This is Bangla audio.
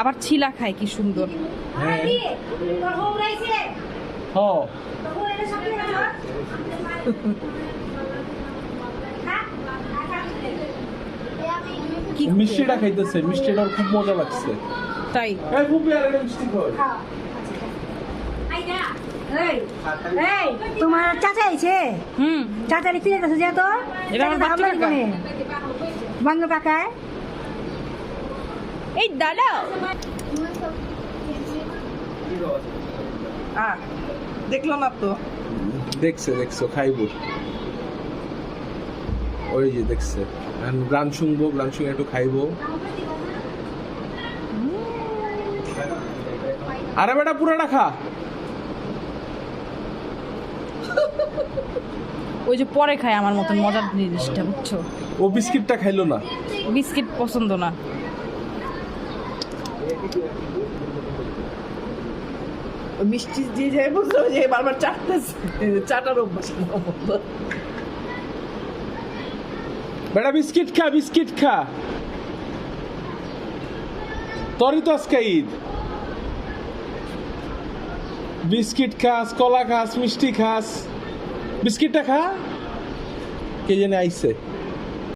আবার ছিলা খায় কি সুন্দর। হ্যাঁ। হ্যাঁ? কি মিষ্টিটা খাইতেছে মিষ্টিটা খুব মজা লাগছে। তাই? এই এই তোমার চাচা আইছে? হুম। চাচা রে ফিরে গেছে যে তো। বন্ধ কাকায় এই দাদা আহ দেখলাম না তো। দেখছে দেখছ খাইব। ওই যে দেখছে। গান শুনব গান শুনে একটু খাইবো। আরে বেটা পুরাটা খা। ওই যে পরে খায় আমার মতন মজার জিনিসটা বুঝছ? ও বিস্কিটটা খাইলো না। বিস্কিট পছন্দ না। মিষ্টি দিয়ে যে বারবার চাটতেছে। চাটার অভ্যাস বেটা বিস্কিট খা বিস্কিট খা। তোরই তো আজকে ঈদ। বিস্কিট খাস, কলা খাস, মিষ্টি খাস। বিস্কিটটা খা। কে জানে আইছে।